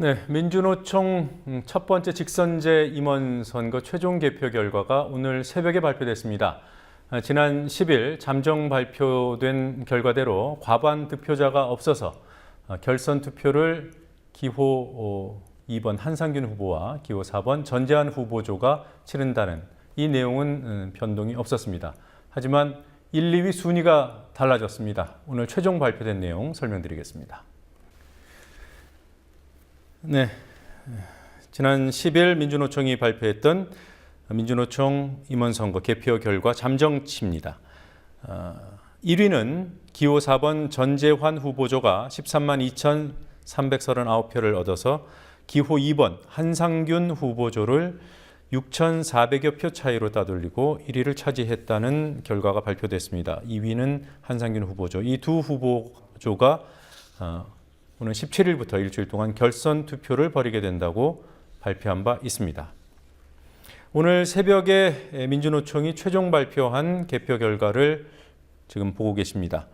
네, 민주노총 음, 첫 번째 직선제 임원 선거 최종 개표 결과가 오늘 새벽에 발표됐습니다. 아, 지난 10일 잠정 발표된 결과대로 과반 득표자가 없어서 아, 결선 투표를 기호 2번 한상균 후보와 기호 4번 전재한 후보조가 치른다는 이 내용은 음, 변동이 없었습니다. 하지만 1, 2위 순위가 달라졌습니다. 오늘 최종 발표된 내용 설명드리겠습니다. 네. 지난 10일 민주노총이 발표했던 민주노총 임원선거 개표 결과 잠정치입니다. 어, 1위는 기호 4번 전재환 후보조가 13만 2,339표를 얻어서 기호 2번 한상균 후보조를 6,400여 표 차이로 따돌리고 1위를 차지했다는 결과가 발표됐습니다. 2위는 한상균 후보조. 이두 후보조가 어, 오늘 17일부터 일주일 동안 결선 투표를 벌이게 된다고 발표한 바 있습니다. 오늘 새벽에 민주노총이 최종 발표한 개표 결과를 지금 보고 계십니다.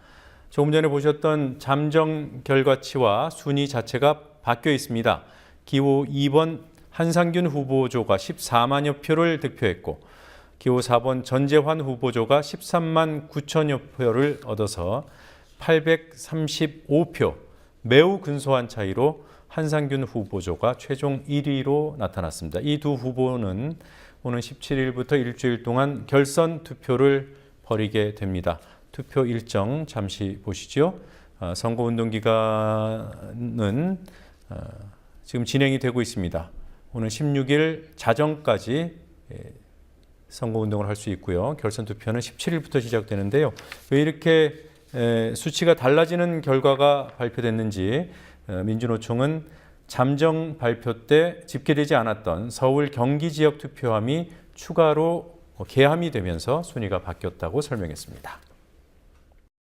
조금 전에 보셨던 잠정 결과치와 순위 자체가 바뀌어 있습니다. 기호 2번 한상균 후보조가 14만여 표를 득표했고 기호 4번 전재환 후보조가 13만 9천여 표를 얻어서 835표 매우 근소한 차이로 한상균 후보조가 최종 1위로 나타났습니다. 이 두 후보는 오는 17일부터 일주일 동안 결선 투표를 벌이게 됩니다. 투표 일정 잠시 보시죠. 어, 선거운동 기간은 어, 지금 진행이 되고 있습니다. 오늘 16일 자정까지 예, 선거운동을 할 수 있고요. 결선 투표는 17일부터 시작되는데요. 왜 이렇게 에, 수치가 달라지는 결과가 발표됐는지 어, 민주노총은 잠정 발표 때 집계되지 않았던 서울 경기 지역 투표함이 추가로 어, 개함이 되면서 순위가 바뀌었다고 설명했습니다.